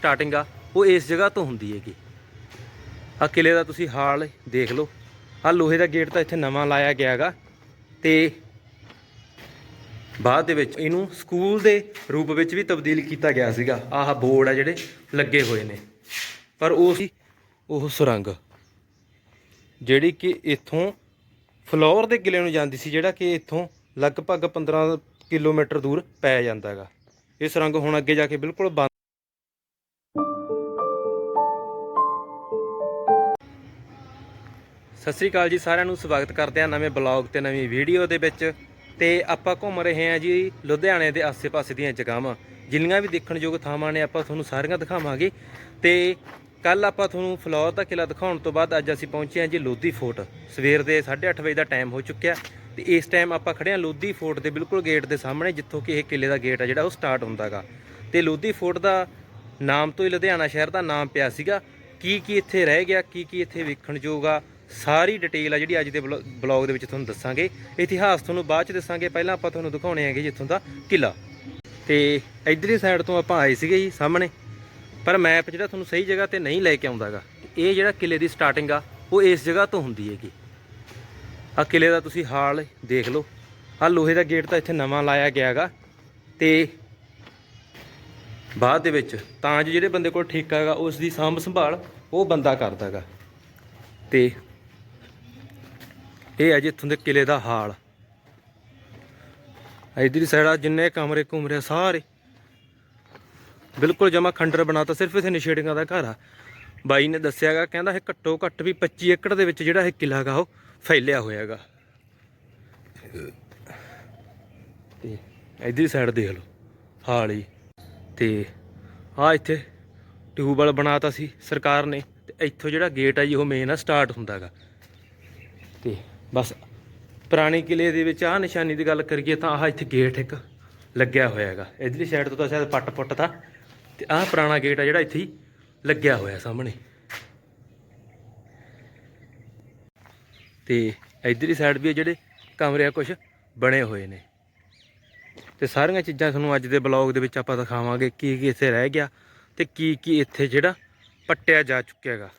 Starting ਆ, ਉਹ ਇਸ ਜਗ੍ਹਾ ਤੋਂ ਹੁੰਦੀ ਹੈਗੀ। ਆ ਕਿਲੇ ਦਾ ਤੁਸੀਂ ਹਾਲ ਦੇਖ ਲਓ। ਆ ਲੋਹੇ ਦਾ ਗੇਟ ਤਾਂ ਇੱਥੇ ਨਵਾਂ ਲਾਇਆ ਗਿਆ ਹੈਗਾ। ਤੇ ਬਾਅਦ ਦੇ ਵਿੱਚ ਇਹਨੂੰ ਸਕੂਲ ਦੇ ਰੂਪ ਵਿੱਚ ਵੀ ਤਬਦੀਲ ਕੀਤਾ ਗਿਆ ਸੀਗਾ। ਆਹ ਬੋਰਡ ਆ ਜਿਹੜੇ ਲੱਗੇ ਹੋਏ ਨੇ। ਪਰ ਉਹ ਸੀ ਉਹ ਸੁਰੰਗ, ਜਿਹੜੀ ਕਿ ਇੱਥੋਂ ਫਲੋਰ ਦੇ ਕਿਲੇ ਨੂੰ ਜਾਂਦੀ ਸੀ, ਜਿਹੜਾ ਕਿ ਇੱਥੋਂ ਲਗਭਗ 15 ਕਿਲੋਮੀਟਰ ਦੂਰ ਪੈ ਜਾਂਦਾ ਹੈਗਾ। ਇਹ ਸੁਰੰਗ ਹੁਣ ਅੱਗੇ ਜਾ ਕੇ ਬਿਲਕੁਲ ਸਤਿ ਸ੍ਰੀ ਅਕਾਲ ਜੀ ਸਾਰਿਆਂ ਨੂੰ, ਸਵਾਗਤ ਕਰਦੇ ਹਾਂ ਨਵੇਂ ਬਲੌਗ ਤੇ ਨਵੀਂ ਵੀਡੀਓ ਦੇ ਵਿੱਚ। ਤੇ ਆਪਾਂ ਘੁੰਮ ਰਹੇ ਹਾਂ ਜੀ ਲੁਧਿਆਣੇ ਦੇ ਆਸ-ਪਾਸੇ ਦੀਆਂ ਜਗ੍ਹਾਵਾਂ। ਜਿੰਨੀਆਂ ਵੀ ਦੇਖਣਯੋਗ ਥਾਵਾਂ ਨੇ, ਆਪਾਂ ਤੁਹਾਨੂੰ ਸਾਰੀਆਂ ਦਿਖਾਵਾਂਗੇ। ਤੇ ਕੱਲ ਆਪਾਂ ਤੁਹਾਨੂੰ ਫਲੌਰ ਦਾ ਕਿਲਾ ਦਿਖਾਉਣ ਤੋਂ ਬਾਅਦ ਅੱਜ ਅਸੀਂ ਪਹੁੰਚੇ ਹਾਂ ਜੀ ਲੋਧੀ ਫੋਰਟ। ਸਵੇਰ ਦੇ 8:30 ਵਜੇ ਦਾ ਟਾਈਮ ਹੋ ਚੁੱਕਿਆ ਤੇ ਇਸ ਟਾਈਮ ਆਪਾਂ ਖੜੇ ਹਾਂ ਲੋਧੀ ਫੋਰਟ ਦੇ ਬਿਲਕੁਲ ਗੇਟ ਦੇ ਸਾਹਮਣੇ, ਜਿੱਥੋਂ ਕਿ ਇਹ ਕਿਲੇ ਦਾ ਗੇਟ ਆ ਜਿਹੜਾ ਉਹ ਸਟਾਰਟ ਹੁੰਦਾਗਾ। ਤੇ ਲੋਧੀ ਫੋਰਟ ਦਾ ਨਾਮ ਤੋਂ ਹੀ ਲੁਧਿਆਣਾ ਸ਼ਹਿਰ ਦਾ ਨਾਮ ਪਿਆ ਸੀਗਾ। ਕੀ ਕੀ ਇੱਥੇ ਰਹਿ ਗਿਆ ਕੀ ਕੀ ਇੱਥੇ ਵੇਖਣਯੋਗ ਆ ਸਾਰੀ ਡਿਟੇਲ ਆ ਜਿਹੜੀ ਅੱਜ ਦੇ ਬਲੌਗ ਦੇ ਵਿੱਚ ਤੁਹਾਨੂੰ ਦੱਸਾਂਗੇ। ਇਤਿਹਾਸ ਤੁਹਾਨੂੰ ਬਾਅਦ ਚ ਦੱਸਾਂਗੇ। ਪਹਿਲਾਂ ਆਪਾਂ ਤੁਹਾਨੂੰ ਦਿਖਾਉਣੇ ਆਂਗੇ ਜਿੱਥੋਂ ਦਾ ਕਿਲਾ ਤੇ ਇਧਰਲੀ ਸਾਈਡ ਤੋਂ ਆਪਾਂ ਆਏ ਸੀਗੇ ਜੀ ਸਾਹਮਣੇ। ਪਰ ਮੈਪ ਜਿਹੜਾ ਤੁਹਾਨੂੰ ਸਹੀ ਜਗ੍ਹਾ ਤੇ ਨਹੀਂ ਲੈ ਕੇ ਆਉਂਦਾਗਾ। ਇਹ ਜਿਹੜਾ ਕਿਲੇ ਦੀ ਸਟਾਰਟਿੰਗ ਆ, ਉਹ ਇਸ ਜਗ੍ਹਾ ਤੋਂ ਹੁੰਦੀ ਹੈਗੀ। ਆ ਕਿਲੇ ਦਾ ਤੁਸੀਂ ਹਾਲ ਦੇਖ ਲਓ। ਆ ਲੋਹੇ ਦਾ ਗੇਟ ਤਾਂ ਇੱਥੇ ਨਵਾਂ ਲਾਇਆ ਗਿਆ ਹੈਗਾ ਤੇ ਬਾਅਦ ਦੇ ਵਿੱਚ ਤਾਂ ਜੋ ਜਿਹੜੇ ਬੰਦੇ ਕੋਲ ਠੇਕਾ ਹੈਗਾ, ਉਸ ਦੀ ਸਾਂਭ ਸੰਭਾਲ ਉਹ ਬੰਦਾ ਕਰਦਾ ਹੈਗਾ ਤੇ ਇਹ ਹੈ ਜੀ ਇੱਥੋਂ ਦੇ ਕਿਲੇ ਦਾ ਹਾਲ। ਇਧਰਲੀ ਸਾਈਡ ਆ, ਜਿੰਨੇ ਕਮਰੇ ਕੁਮਰੇ ਆ ਸਾਰੇ। ਬਿਲਕੁਲ ਜਮਾ ਖੰਡਰ ਬਣਾਤਾ, ਸਿਰਫ ਇਥੇ ਨਿਸ਼ੇੜੀਆਂ ਦਾ ਘਰ ਆ। ਬਾਈ ਨੇ ਦੱਸਿਆਗਾ ਕਹਿੰਦਾ ਇਹ ਘੱਟੋ ਘੱਟ ਵੀ 25 ਏਕੜ ਦੇ ਵਿੱਚ ਜਿਹੜਾ ਇਹ ਕਿਲਾ ਗਾ, ਉਹ ਫੈਲਿਆ ਹੋਇਆ ਹੈਗਾ ਤੇ ਇਧਰਲੀ ਸਾਈਡ ਦੇਖ ਲਓ, ਹਾਲ ਹੀ। ਤੇ ਆ ਇੱਥੇ ਟਿਊਬਵੈਲ ਬਣਾਤਾ ਸੀ ਸਰਕਾਰ ਨੇ, ਤੇ ਇੱਥੋਂ ਜਿਹੜਾ ਗੇਟ ਆ ਜੀ, ਉਹ ਮੇਨ ਆ ਸਟਾਰਟ ਹੁੰਦਾਗਾ ਤੇ ਬਸ ਪੁਰਾਣੇ ਕਿਲੇ ਦੇ ਵਿੱਚ ਆ ਨਿਸ਼ਾਨੀ ਦੀ ਗੱਲ ਕਰੀਏ ਤਾਂ ਆਹ ਇੱਥੇ ਗੇਟ ਇੱਕ ਲੱਗਿਆ ਹੋਇਆ ਹੈਗਾ। ਇਧਰਲੀ ਸਾਈਡ ਤੋਂ ਤਾਂ ਸ਼ਾਇਦ ਪੱਟ ਪੁੱਟ ਤਾਂ। ਤੇ ਆਹ ਪੁਰਾਣਾ ਗੇਟ ਆ ਜਿਹੜਾ ਇੱਥੇ ਲੱਗਿਆ ਹੋਇਆ ਸਾਹਮਣੇ। ਤੇ ਇਧਰਲੀ ਸਾਈਡ ਵੀ ਜਿਹੜੇ ਕਮਰੇ ਆ ਕੁਝ ਬਣੇ ਹੋਏ ਨੇ। ਤੇ ਸਾਰੀਆਂ ਚੀਜ਼ਾਂ ਤੁਹਾਨੂੰ ਅੱਜ ਦੇ ਬਲੌਗ ਦੇ ਵਿੱਚ ਆਪਾਂ ਦਿਖਾਵਾਂਗੇ ਕੀ ਕੀ ਇੱਥੇ ਰਹਿ ਗਿਆ ਤੇ ਕੀ ਕੀ ਇੱਥੇ ਜਿਹੜਾ ਪੱਟਿਆ ਜਾ ਚੁੱਕਿਆ ਹੈਗਾ।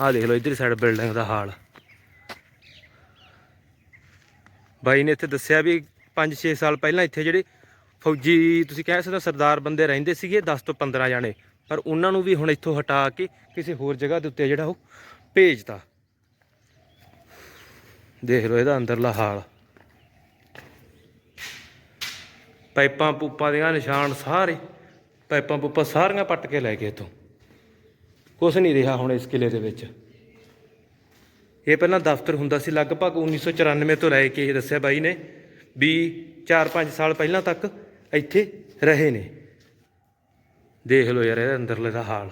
ਆਹ ਦੇਖ ਲਓ ਇਧਰਲੀ ਸਾਈਡ ਬਿਲਡਿੰਗ ਦਾ ਹਾਲ। ਬਾਈ ਨੇ ਇੱਥੇ ਦੱਸਿਆ ਵੀ 5-6 ਸਾਲ ਪਹਿਲਾਂ ਇੱਥੇ ਜਿਹੜੇ ਫੌਜੀ, ਤੁਸੀਂ ਕਹਿ ਸਕਦੇ ਹੋ ਸਰਦਾਰ ਬੰਦੇ ਰਹਿੰਦੇ ਸੀਗੇ 10 ਤੋਂ 15 ਜਾਣੇ, ਪਰ ਉਹਨਾਂ ਨੂੰ ਵੀ ਹੁਣ ਇੱਥੋਂ ਹਟਾ ਕੇ ਕਿਸੇ ਹੋਰ ਜਗ੍ਹਾ ਦੇ ਉੱਤੇ ਜਿਹੜਾ ਉਹ ਭੇਜਤਾ। ਦੇਖ ਲਓ ਇਹਦਾ ਅੰਦਰਲਾ ਹਾਲ। ਪਾਈਪਾਂ ਪੂਪਾਂ ਦੀਆਂ ਨਿਸ਼ਾਨ ਸਾਰੇ, ਪਾਈਪਾਂ ਪੂਪਾਂ ਸਾਰੀਆਂ ਪੱਟ ਕੇ ਲੈ ਗਏ ਇੱਥੋਂ। ਕੁਛ ਨਹੀਂ ਰਿਹਾ ਹੁਣ ਇਸ ਕਿਲੇ ਦੇ ਵਿੱਚ। ਇਹ ਪਹਿਲਾਂ ਦਫ਼ਤਰ ਹੁੰਦਾ ਸੀ ਲਗਭਗ 1994 ਤੋਂ ਲੈ ਕੇ ਇਹ ਦੱਸਿਆ ਬਾਈ ਨੇ ਵੀ 4-5 ਸਾਲ ਪਹਿਲਾਂ ਤੱਕ ਇੱਥੇ ਰਹੇ ਨੇ। ਦੇਖ ਲਓ ਯਾਰ ਇਹਦੇ ਅੰਦਰਲੇ ਦਾ ਹਾਲ।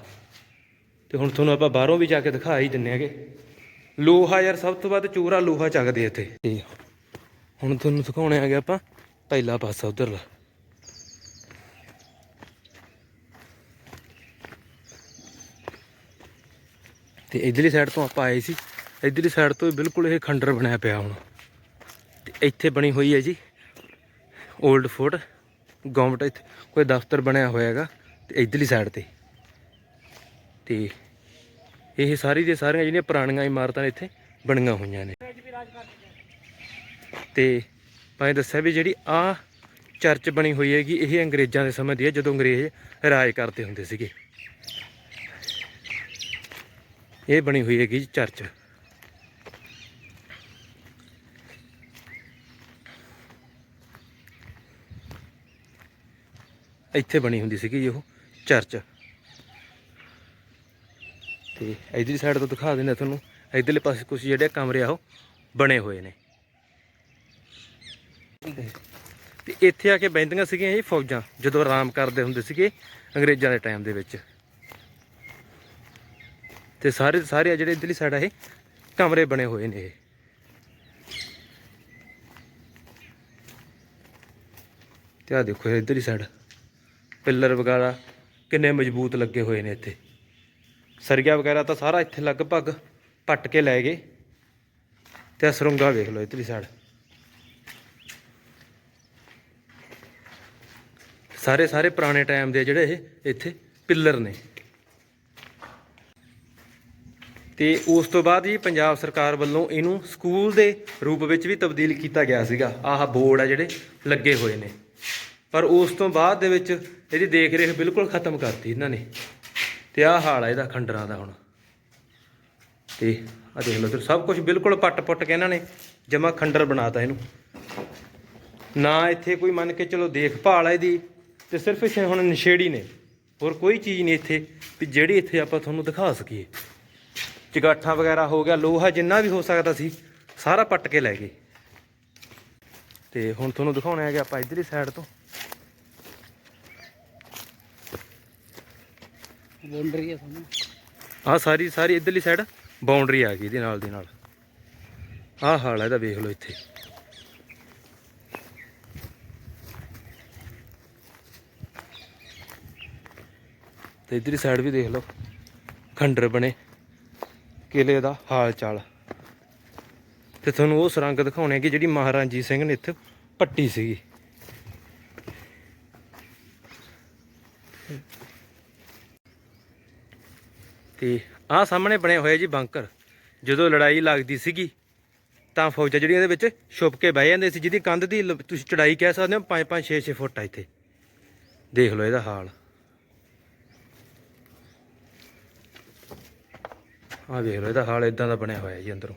ਤੇ ਹੁਣ ਤੁਹਾਨੂੰ ਆਪਾਂ ਬਾਹਰੋਂ ਵੀ ਜਾ ਕੇ ਦਿਖਾ ਹੀ ਦਿੰਨੇ ਆਗੇ ਲੋਹਾ ਯਾਰ, ਸਭ ਤੋਂ ਵੱਧ ਚੂਰਾ ਲੋਹਾ ਚੱਕਦੇ ਇੱਥੇ। ਤੇ ਹੁਣ ਤੁਹਾਨੂੰ ਦਿਖਾਉਣੇ ਆ ਗਿਆ ਆਪਾਂ ਪਹਿਲਾ ਪਾਸਾ ਉਧਰਲਾ। ਤੇ ਇਧਰਲੀ ਸਾਈਡ ਤੋਂ ਆਪਾਂ ਆਏ ਸੀ। ਇਧਰਲੀ ਸਾਈਡ ਤੋਂ ਬਿਲਕੁਲ ਇਹ ਖੰਡਰ ਬਣਿਆ ਪਿਆ ਹੁਣ। ਤੇ ਇੱਥੇ ਬਣੀ ਹੋਈ ਹੈ ਜੀ 올ਡ ਫੋਰਟ ਗਵਰਨਮੈਂਟ ਇੱਥੇ ਕੋਈ ਦਫ਼ਤਰ ਬਣਿਆ ਹੋਇਆ ਹੈਗਾ ਤੇ ਇਧਰਲੀ ਸਾਈਡ ਤੇ। ਤੇ ਇਹ ਸਾਰੀ ਦੇ ਸਾਰੀਆਂ ਜਿਹੜੀਆਂ ਪੁਰਾਣੀਆਂ ਇਮਾਰਤਾਂ ਇੱਥੇ ਬਣੀਆਂ ਹੋਈਆਂ ਨੇ। ਤੇ ਭਾਵੇਂ ਦੱਸਿਆ ਵੀ ਜਿਹੜੀ ਆ ਚਰਚ ਬਣੀ ਹੋਈ ਹੈਗੀ, ਇਹ ਅੰਗਰੇਜ਼ਾਂ ਦੇ ਸਮੇਂ ਦੀ ਹੈ, ਜਦੋਂ ਅੰਗਰੇਜ਼ ਰਾਜ ਕਰਦੇ ਹੁੰਦੇ ਸੀਗੇ। ਇਹ ਬਣੀ ਹੋਈ ਹੈਗੀ ਜੀ ਚਰਚ। ਇੱਥੇ ਬਣੀ ਹੁੰਦੀ ਸੀਗੀ ਜੀ ਉਹ ਚਰਚ। ਤੇ ਇਧਰਲੀ ਸਾਈਡ ਤੋਂ ਦਿਖਾ ਦਿੰਦਾ ਤੁਹਾਨੂੰ। ਇਧਰਲੇ ਪਾਸੇ ਕੁਝ ਜਿਹੜੇ ਕਮਰੇ ਆ ਉਹ ਬਣੇ ਹੋਏ ਨੇ। ਤੇ ਇੱਥੇ ਆ ਕੇ ਬੈੰਦੀਆਂ ਸੀਗੀਆਂ ਇਹ ਫੌਜਾਂ, ਜਦੋਂ ਆਰਾਮ ਕਰਦੇ ਹੁੰਦੇ ਸੀਗੇ ਅੰਗਰੇਜ਼ਾਂ ਦੇ ਟਾਈਮ ਦੇ ਵਿੱਚ। ਤੇ ਸਾਰੇ ਸਾਰੇ ਆ ਜਿਹੜੇ ਇਧਰਲੀ ਸਾਈਡ ਆ ਇਹ ਕਮਰੇ ਬਣੇ ਹੋਏ ਨੇ ਇਹ। ਤੇ ਆ ਦੇਖੋ ਇਧਰਲੀ ਸਾਈਡ ਪਿੱਲਰ ਵਗੈਰਾ ਕਿੰਨੇ ਮਜ਼ਬੂਤ ਲੱਗੇ ਹੋਏ ਨੇ ਇੱਥੇ। ਸਰੀਆ ਵਗੈਰਾ ਤਾਂ ਸਾਰਾ ਇੱਥੇ ਲਗਭਗ ਪੱਟ ਕੇ ਲੈ ਗਏ। ਤੇ ਆਹ ਵੇਖ ਲਓ ਇਧਰਲੀ ਸਾਈਡ ਸਾਰੇ ਸਾਰੇ ਪੁਰਾਣੇ ਟਾਈਮ ਦੇ ਜਿਹੜੇ ਇਹ, ਇੱਥੇ ਪਿੱਲਰ ਨੇ। ਤੇ ਉਸ ਤੋਂ ਬਾਅਦ ਹੀ ਪੰਜਾਬ ਸਰਕਾਰ ਵੱਲੋਂ ਇਹਨੂੰ ਸਕੂਲ ਦੇ ਰੂਪ ਵਿੱਚ ਵੀ ਤਬਦੀਲ ਕੀਤਾ ਗਿਆ ਸੀਗਾ। ਆਹ ਬੋਰਡ ਆ ਜਿਹੜੇ ਲੱਗੇ ਹੋਏ ਨੇ। ਪਰ ਉਸ ਤੋਂ ਬਾਅਦ ਦੇ ਵਿੱਚ ਇਹਦੀ ਦੇਖ ਰੇਖ ਬਿਲਕੁਲ ਖਤਮ ਕਰਤੀ ਇਹਨਾਂ ਨੇ। ਤੇ ਆਹ ਹਾਲ ਆ ਇਹਦਾ ਖੰਡਰਾਂ ਦਾ ਹੁਣ। ਤੇ ਆ ਦੇਖ ਲਓ ਤੇ ਸਭ ਕੁਝ ਬਿਲਕੁਲ ਪੱਟ-ਪੁੱਟ ਕੇ ਇਹਨਾਂ ਨੇ ਜਮਾ ਖੰਡਰ ਬਣਾਤਾ ਇਹਨੂੰ। ਨਾ ਇੱਥੇ ਕੋਈ ਮੰਨ ਕੇ ਚਲੋ ਦੇਖਭਾਲ ਹੈ ਇਹਦੀ, ਤੇ ਸਿਰਫ ਇੱਥੇ ਹੁਣ ਨਸ਼ੇੜੀ ਨੇ। ਹੋਰ ਕੋਈ ਚੀਜ਼ ਨਹੀਂ ਇੱਥੇ, ਵੀ ਜਿਹੜੀ ਇੱਥੇ ਆਪਾਂ ਤੁਹਾਨੂੰ ਦਿਖਾ ਸਕੀਏ। ਚਗਾਠਾਂ ਵਗੈਰਾ ਹੋ ਗਿਆ, ਲੋਹਾ ਜਿੰਨਾ ਵੀ ਹੋ ਸਕਦਾ ਸੀ, ਸਾਰਾ ਪੱਟ ਕੇ ਲੈ ਗਏ। ਤੇ ਹੁਣ ਤੁਹਾਨੂੰ ਦਿਖਾਉਣਾ ਹੈ ਕਿ ਆਪਾਂ ਇਧਰਲੀ ਸਾਈਡ ਤੋਂ। ਬਾਉਂਡਰੀ ਹੈ ਸਾਨੂੰ ਆਹ ਸਾਰੀ ਸਾਰੀ ਇਧਰਲੀ ਸਾਈਡ ਬਾਉਂਡਰੀ ਆ ਗਈ ਇਹਦੇ ਨਾਲ ਦੀ ਨਾਲ। ਆਹ ਹਾਲ ਹੈ ਇਹਦਾ, ਵੇਖ ਲਓ ਇੱਥੇ। ਤੇ ਇਧਰਲੀ ਸਾਈਡ ਵੀ ਦੇਖ ਲਓ। ਖੰਡਰ ਬਣੇ। ਕਿਲੇ ਦਾ ਹਾਲ ਚਾਲ। ਤੇ ਤੁਹਾਨੂੰ ਉਹ ਸੁਰੰਗ ਦਿਖਾਉਣੇ ਕਿ ਜਿਹੜੀ ਮਹਾਰਾਜਾ ਰਣਜੀਤ ਸਿੰਘ ਨੇ ਇੱਥੇ ਪੱਟੀ ਸੀਗੀ। ਤੇ ਆਹ ਸਾਹਮਣੇ ਬਣੇ ਹੋਏ ਜੀ ਬੰਕਰ। ਜਦੋਂ ਲੜਾਈ ਲੱਗਦੀ ਸੀਗੀ, ਤਾਂ ਫੌਜਾਂ ਜਿਹੜੀਆਂ ਇਹਦੇ ਵਿੱਚ ਛੁਪ ਕੇ ਬਹਿ ਜਾਂਦੇ ਸੀ, ਜਿਹਦੀ ਕੰਧ ਦੀ ਲ- ਤੁਸੀਂ ਚੜਾਈ ਕਹਿ ਸਕਦੇ ਹੋ 5 5 6 6 ਫੁੱਟ ਆ ਇੱਥੇ। ਦੇਖ ਲਓ ਇਹਦਾ ਹਾਲ। ਆਹ ਵੇਖ ਲਓ ਇਹਦਾ ਹਾਲ ਇਦਾਂ ਦਾ ਬਣਿਆ ਹੋਇਆ ਜੀ ਅੰਦਰੋਂ।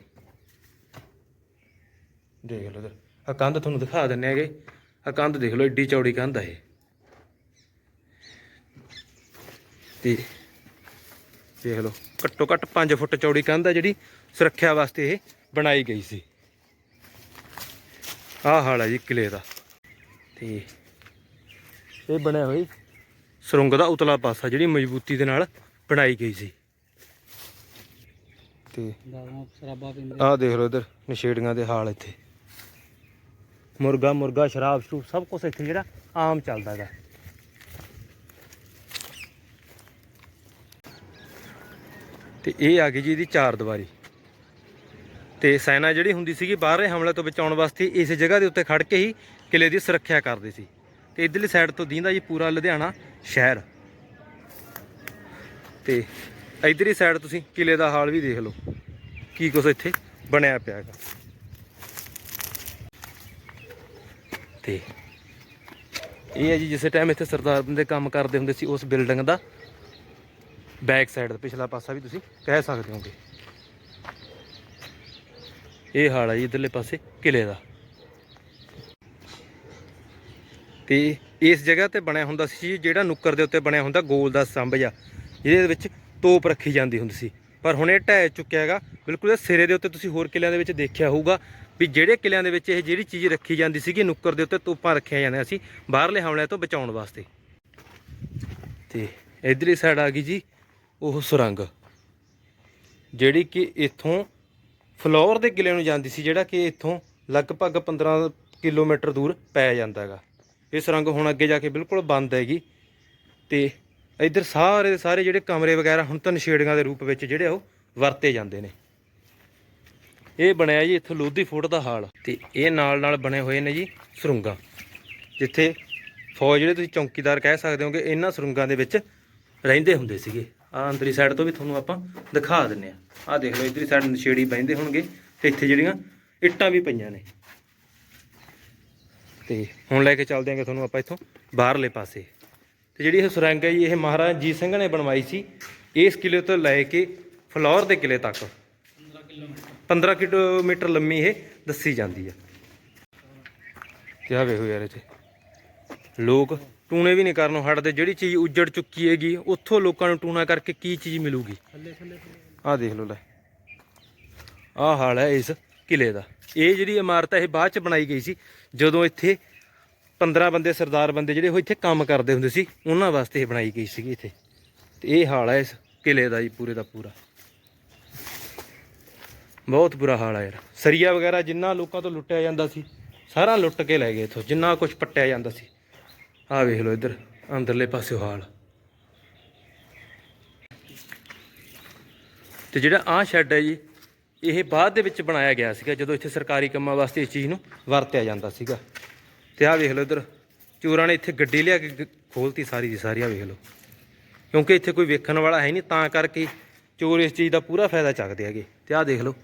ਦੇਖ ਲਓ ਇਧਰ। ਆ ਕੰਧ ਤੁਹਾਨੂੰ ਦਿਖਾ ਦਿੰਨੇ ਹੈਗੇ। ਆ ਕੰਧ ਦੇਖ ਲਓ, ਏਡੀ ਚੌੜੀ ਕੰਧ ਆ ਇਹ। ਤੇ ਦੇਖ ਲਓ, ਘੱਟੋ ਘੱਟ 5 ਫੁੱਟ ਚੌੜੀ ਕੰਧ ਆ ਜਿਹੜੀ ਸੁਰੱਖਿਆ ਵਾਸਤੇ ਇਹ ਬਣਾਈ ਗਈ ਸੀ। ਆਹ ਹਾਲ ਹੈ ਜੀ ਕਿਲੇ ਦਾ। ਤੇ ਇਹ ਬਣਿਆ ਹੋਈ ਸੁਰੰਗ ਦਾ ਉਤਲਾ ਪਾਸਾ ਜਿਹੜੀ ਮਜ਼ਬੂਤੀ ਦੇ ਨਾਲ ਬਣਾਈ ਗਈ ਸੀ। ਤੇ ਆਹ ਦੇਖ ਲਓ ਇਧਰ, ਨਸ਼ੇੜੀਆਂ ਦੇ ਹਾਲ ਇੱਥੇ। ਮੁਰਗਾ ਮੁਰਗਾ, ਸ਼ਰਾਬ, ਸ਼ਰੂਬ, ਸਭ ਕੁਝ ਇੱਥੇ ਜਿਹੜਾ ਆਮ ਚੱਲਦਾ ਹੈਗਾ। ਤੇ ਇਹ ਆ ਗਈ ਜੀ ਇਹਦੀ ਚਾਰ ਦੀਵਾਰੀ। ਤੇ ਸੈਨਾ ਜਿਹੜੀ ਹੁੰਦੀ ਸੀਗੀ ਬਾਹਰਲੇ ਹਮਲੇ ਤੋਂ ਬਚਾਉਣ ਵਾਸਤੇ ਇਸ ਜਗ੍ਹਾ ਦੇ ਉੱਤੇ ਖੜ ਕੇ ਹੀ ਕਿਲੇ ਦੀ ਸੁਰੱਖਿਆ ਕਰਦੇ ਸੀ। ਤੇ ਇਧਰਲੀ ਸਾਈਡ ਤੋਂ ਦੀਂਦਾ ਜੀ ਪੂਰਾ ਲੁਧਿਆਣਾ ਸ਼ਹਿਰ। ਤੇ ਇਧਰਲੀ ਸਾਈਡ ਤੁਸੀਂ ਕਿਲੇ ਦਾ ਹਾਲ ਵੀ ਦੇਖ ਲਓ। ਕੀ ਕੁਛ ਇੱਥੇ ਬਣਿਆ ਪਿਆ ਹੈਗਾ। ਤੇ ਇਹ ਹੈ ਜੀ ਜਿਸੇ ਟਾਈਮ ਇੱਥੇ ਸਰਦਾਰ ਬੰਦੇ ਕੰਮ ਕਰਦੇ ਹੁੰਦੇ ਸੀ ਉਸ ਬਿਲਡਿੰਗ ਦਾ ਬੈਕ ਸਾਈਡ ਦਾ ਪਿਛਲਾ ਪਾਸਾ ਵੀ ਤੁਸੀਂ ਕਹਿ ਸਕਦੇ ਹੋਗੇ। ਇਹ ਹਾਲ ਹੈ ਜੀ ਇਧਰਲੇ ਪਾਸੇ ਕਿਲੇ ਦਾ। ਤੇ ਇਸ ਜਗ੍ਹਾ ਤੇ ਬਣਿਆ ਹੁੰਦਾ ਸੀ ਜੀ, ਜਿਹੜਾ ਨੁੱਕਰ ਦੇ ਉੱਤੇ ਬਣਿਆ ਹੁੰਦਾ ਗੋਲ ਦਾ ਸੰਭ ਜਾਂ ਜਿਹਦੇ ਵਿੱਚ ਤੋਪ ਰੱਖੀ ਜਾਂਦੀ ਹੁੰਦੀ ਸੀ। ਪਰ ਹੁਣ ਇਹ ਢਹਿ ਚੁੱਕਿਆ ਹੈਗਾ, ਬਿਲਕੁਲ ਇਹ ਸਿਰੇ ਦੇ ਉੱਤੇ ਤੁਸੀਂ ਹੋਰ ਕਿਲਿਆਂ ਦੇ ਵਿੱਚ ਦੇਖਿਆ ਹੋਊਗਾ ਵੀ ਜਿਹੜੇ ਕਿਲਿਆਂ ਦੇ ਵਿੱਚ ਇਹ ਜਿਹੜੀ ਚੀਜ਼ ਰੱਖੀ ਜਾਂਦੀ ਸੀਗੀ, ਨੁੱਕਰ ਦੇ ਉੱਤੇ ਤੋਪਾਂ ਰੱਖੀਆਂ ਜਾਂਦੀਆਂ ਸੀ ਬਾਹਰਲੇ ਹਮਲਿਆਂ ਤੋਂ ਬਚਾਉਣ ਵਾਸਤੇ। ਤੇ ਇਧਰਲੀ ਸਾਈਡ ਆ ਗਈ ਜੀ ਉਹ ਸੁਰੰਗ, ਜਿਹੜੀ ਕਿ ਇੱਥੋਂ ਫਲੋਰ ਦੇ ਕਿਲੇ ਨੂੰ ਜਾਂਦੀ ਸੀ, ਜਿਹੜਾ ਕਿ ਇੱਥੋਂ ਲਗਭਗ 15 ਕਿਲੋਮੀਟਰ ਦੂਰ ਪੈ ਜਾਂਦਾ ਹੈਗਾ। ਇਹ ਸੁਰੰਗ ਹੁਣ ਅੱਗੇ ਜਾ ਕੇ ਬਿਲਕੁਲ ਬੰਦ ਹੈਗੀ ਤੇ ਇੱਧਰ ਸਾਰੇ ਦੇ ਸਾਰੇ ਜਿਹੜੇ ਕਮਰੇ ਵਗੈਰਾ ਹੁਣ ਤਾਂ ਨਸ਼ੇੜੀਆਂ ਦੇ ਰੂਪ ਵਿੱਚ ਜਿਹੜੇ ਆ ਉਹ ਵਰਤੇ ਜਾਂਦੇ ਨੇ। ਇਹ ਬਣਿਆ ਜੀ ਇੱਥੋਂ ਲੋਧੀ ਫੋਰਟ ਦਾ ਹਾਲ ਤੇ ਇਹ ਨਾਲ ਨਾਲ ਬਣੇ ਹੋਏ ਨੇ ਜੀ ਸੁਰੰਗਾਂ, ਜਿੱਥੇ ਫੌਜ ਜਿਹੜੇ ਤੁਸੀਂ ਚੌਕੀਦਾਰ ਕਹਿ ਸਕਦੇ ਹੋਗੇ, ਇਹਨਾਂ ਸੁਰੰਗਾਂ ਦੇ ਵਿੱਚ ਰਹਿੰਦੇ ਹੁੰਦੇ ਸੀਗੇ। ਆ ਅੰਦਰੀ ਸਾਈਡ ਤੋਂ ਵੀ ਤੁਹਾਨੂੰ ਆਪਾਂ ਦਿਖਾ ਦਿੰਨੇ ਆ। ਆ ਦੇਖ ਲਓ, ਇਧਰਲੀ ਸਾਈਡ ਨਸ਼ੇੜੀ ਬੈੰਦੇ ਹੋਣਗੇ ਤੇ ਇੱਥੇ ਜਿਹੜੀਆਂ ਇੱਟਾਂ ਵੀ ਪਈਆਂ ਨੇ। ਤੇ ਹੁਣ ਲੈ ਕੇ ਚੱਲਦੇ ਆਂਗੇ ਤੁਹਾਨੂੰ ਆਪਾਂ ਇੱਥੋਂ ਬਾਹਰਲੇ ਪਾਸੇ। ਤੇ ਜਿਹੜੀ ਇਹ ਸੁਰੰਗ ਹੈ ਜੀ, ਇਹ ਮਹਾਰਾਜਾ ਜੀਤ ਸਿੰਘ ਨੇ ਬਣਵਾਈ ਸੀ, ਇਸ ਕਿਲੇ ਤੋਂ ਲੈ ਕੇ ਫਲੌਰ ਦੇ ਕਿਲੇ ਤੱਕ। 15 ਕਿਲੋਮੀਟਰ ਲੰਮੀ ਇਹ ਦੱਸੀ ਜਾਂਦੀ ਹੈ। ਕਿਹਾ ਵੇਖੋ ਯਾਰ ਇੱਥੇ। ਲੋਕ ਟੂਣੇ ਵੀ ਨਹੀਂ ਕਰਨੋਂ ਹਟਦੇ, ਜਿਹੜੀ ਚੀਜ਼ ਉੱਜੜ ਚੁੱਕੀ ਹੈਗੀ, ਉੱਥੋਂ ਲੋਕਾਂ ਨੂੰ ਟੂਣਾ ਕਰਕੇ ਕੀ ਚੀਜ਼ ਮਿਲੂਗੀ? ਆਹ ਦੇਖ ਲਓ ਲੈ। ਆਹ ਹਾਲ ਹੈ ਇਸ ਕਿਲੇ ਦਾ। ਇਹ ਜਿਹੜੀ ਇਮਾਰਤ ਹੈ, ਇਹ ਬਾਅਦ ਚ ਬਣਾਈ ਗਈ ਸੀ, ਜਦੋਂ ਇੱਥੇ 15 ਬੰਦੇ, ਸਰਦਾਰ ਬੰਦੇ ਜਿਹੜੇ ਉਹ ਇੱਥੇ ਕੰਮ ਕਰਦੇ ਹੁੰਦੇ ਸੀ, ਉਹਨਾਂ ਵਾਸਤੇ ਇਹ ਬਣਾਈ ਗਈ ਸੀਗੀ ਇੱਥੇ। ਤੇ ਇਹ ਹਾਲ ਹੈ ਇਸ ਕਿਲੇ ਦਾ ਜੀ, ਪੂਰੇ ਦਾ ਪੂਰਾ। ਬਹੁਤ ਬੁਰਾ ਹਾਲ ਹੈ ਯਾਰ। ਸਰੀਆ ਵਗੈਰਾ ਜਿੰਨਾ ਲੋਕਾਂ ਤੋਂ ਲੁੱਟਿਆ ਜਾਂਦਾ ਸੀ, ਸਾਰਾ ਲੁੱਟ ਕੇ ਲੈ ਗਏ ਇੱਥੋਂ, ਜਿੰਨਾ ਕੁਝ ਪੱਟਿਆ ਜਾਂਦਾ ਸੀ। ਆਹ ਵੇਖ ਲਓ ਇੱਧਰ, ਅੰਦਰਲੇ ਪਾਸੇ ਹਾਲ। ਤੇ ਜਿਹੜਾ ਆਹ ਸ਼ੈੱਡ ਹੈ ਜੀ, ਇਹ ਬਾਅਦ ਦੇ ਵਿੱਚ ਬਣਾਇਆ ਗਿਆ ਸੀਗਾ, ਜਦੋਂ ਇੱਥੇ ਸਰਕਾਰੀ ਕੰਮਾਂ ਵਾਸਤੇ ਇਸ ਚੀਜ਼ ਨੂੰ ਵਰਤਿਆ ਜਾਂਦਾ ਸੀਗਾ। ਤੇ ਆਹ ਵੇਖ ਲਓ ਇੱਧਰ, ਚੋਰਾਂ ਨੇ ਇੱਥੇ ਗੱਡੀ ਲਿਆ ਕੇ ਗ- ਖੋਲਤੀ ਸਾਰੀ ਦੀ ਸਾਰੀ, ਆਹ ਵੇਖ ਲਓ। ਕਿਉਂਕਿ ਇੱਥੇ ਕੋਈ ਵੇਖਣ ਵਾਲਾ ਹੈ ਨਹੀਂ, ਤਾਂ ਕਰਕੇ ਚੋਰ ਇਸ ਚੀਜ਼ ਦਾ ਪੂਰਾ ਫਾਇਦਾ ਚੱਕਦੇ ਹੈਗੇ। ਤੇ ਆਹ ਦੇਖ ਲਓ,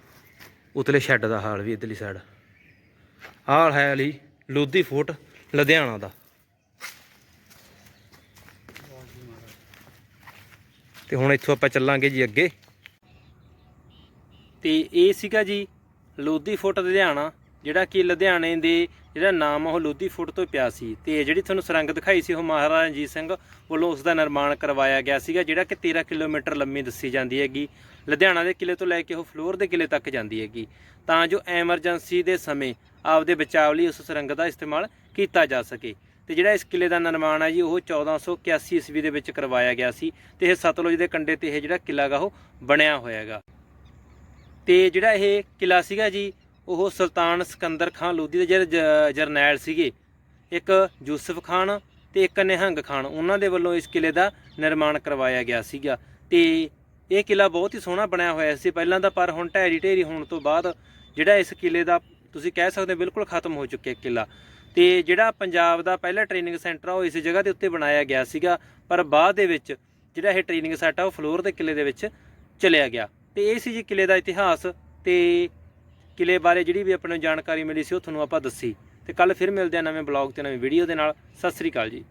ਉਤਲੇ ਸ਼ੈੱਡ ਦਾ ਹਾਲ ਵੀ, ਇਧਰਲੀ ਸਾਈਡ ਹਾਲ ਹੈ ਲਈ ਲੋਧੀ ਫੋਰਟ, ਲੁਧਿਆਣਾ ਦਾ। ਤੇ ਹੁਣ ਇੱਥੋਂ ਆਪਾਂ ਚੱਲਾਂਗੇ ਜੀ ਅੱਗੇ। ਤੇ ਇਹ ਸੀਗਾ ਜੀ ਲੋਧੀ ਫੋਰਟ ਲੁਧਿਆਣਾ, ਜਿਹੜਾ ਕਿ ਲੁਧਿਆਣੇ ਦੇ ਜਿਹੜਾ ਨਾਮ ਆ, ਉਹ ਲੋਧੀ ਫੋਰਟ ਤੋਂ ਪਿਆ ਸੀ। ਤੇ ਜਿਹੜੀ ਤੁਹਾਨੂੰ ਸੁਰੰਗ ਦਿਖਾਈ ਸੀ, ਉਹ ਮਹਾਰਾਜਾ ਰਣਜੀਤ ਸਿੰਘ ਵੱਲੋਂ ਉਸ ਦਾ ਨਿਰਮਾਣ ਕਰਵਾਇਆ ਗਿਆ ਸੀਗਾ, ਜਿਹੜਾ ਕਿ 13 ਕਿਲੋਮੀਟਰ ਲੰਮੀ ਦੱਸੀ ਜਾਂਦੀ ਹੈਗੀ। ਲੁਧਿਆਣਾ ਦੇ ਕਿਲੇ ਤੋਂ ਲੈ ਕੇ ਉਹ ਫਲੋਰ ਦੇ ਕਿਲੇ ਤੱਕ ਜਾਂਦੀ ਹੈਗੀ। ਤਾਂ ਜੋ ਐਮਰਜੈਂਸੀ ਦੇ ਸਮੇਂ ਆਪਦੇ ਬਚਾਅ ਲਈ ਉਸ ਸੁਰੰਗ ਦਾ ਇਸਤੇਮਾਲ ਕੀਤਾ ਜਾ ਸਕੇ। ਤੇ ਜਿਹੜਾ ਇਸ ਕਿਲੇ ਦਾ ਨਿਰਮਾਣ ਹੈ ਜੀ, ਉਹ 1481 ਈਸਵੀ ਦੇ ਵਿੱਚ ਕਰਵਾਇਆ ਗਿਆ ਸੀ ਤੇ ਇਹ ਸਤਲੁਜ ਦੇ ਕੰਢੇ ਤੇ ਇਹ ਜਿਹੜਾ ਕਿਲਾ ਗਾ, ਉਹ ਬਣਿਆ ਹੋਇਆ ਹੈਗਾ ਤੇ ਜਿਹੜਾ ਇਹ ਕਿਲਾ ਸੀਗਾ ਜੀ, ਉਹ ਸੁਲਤਾਨ ਸਿਕੰਦਰ ਖਾਨ ਲੋਧੀ ਦੇ ਜਿਹੜੇ ਜ- ਜਰਨੈਲ ਸੀਗੇ, ਇੱਕ ਯੂਸਫ ਖਾਨ ਤੇ ਇੱਕ ਨਿਹੰਗ ਖਾਨ, ਉਹਨਾਂ ਦੇ ਵੱਲੋਂ ਇਸ ਕਿਲੇ ਦਾ ਨਿਰਮਾਣ ਕਰਵਾਇਆ ਗਿਆ ਸੀਗਾ। ਤੇ ਇਹ ਕਿਲਾ ਬਹੁਤ ਹੀ ਸੋਹਣਾ ਬਣਿਆ ਹੋਇਆ ਸੀ। ਪਹਿਲਾਂ ਤਾਂ ਪਰ ਹੁਣ ਢਹਿਰੀ ਢੇਰੀ ਹੋਣ ਤੋਂ ਬਾਅਦ ਜਿਹੜਾ ਇਸ ਕਿਲੇ ਦਾ ਤੁਸੀਂ ਕਹਿ ਸਕਦੇ ਹੋ ਬਿਲਕੁਲ ਖਤਮ ਹੋ ਚੁੱਕਿਆ ਕਿਲਾ। ਤੇ ਜਿਹੜਾ ਪੰਜਾਬ ਦਾ ਪਹਿਲਾ ਟ੍ਰੇਨਿੰਗ ਸੈਂਟਰ ਆ, ਉਹ ਇਸ ਜਗ੍ਹਾ ਦੇ ਉੱਤੇ ਬਣਾਇਆ ਗਿਆ ਸੀਗਾ, ਪਰ ਬਾਅਦ ਦੇ ਵਿੱਚ ਜਿਹੜਾ ਇਹ ਟ੍ਰੇਨਿੰਗ ਸੈਟ ਆ, ਉਹ ਫਲੋਰ ਦੇ ਕਿਲੇ ਦੇ ਵਿੱਚ ਚਲਿਆ ਗਿਆ। ਤੇ ਇਹ ਸੀ ਜੀ ਕਿਲੇ ਦਾ ਇਤਿਹਾਸ ਤੇ ਕਿਲੇ ਬਾਰੇ ਜਿਹੜੀ ਵੀ ਆਪਾਂ ਨੂੰ ਜਾਣਕਾਰੀ ਮਿਲੀ ਸੀ, ਉਹ ਤੁਹਾਨੂੰ ਆਪਾਂ ਦੱਸੀ। ਤੇ ਕੱਲ ਫਿਰ ਮਿਲਦੇ ਆ ਨਵੇਂ ਬਲੌਗ ਤੇ, ਨਵੀਂ ਵੀਡੀਓ ਦੇ ਨਾਲ। ਸਤਿ ਸ੍ਰੀ ਅਕਾਲ ਜੀ।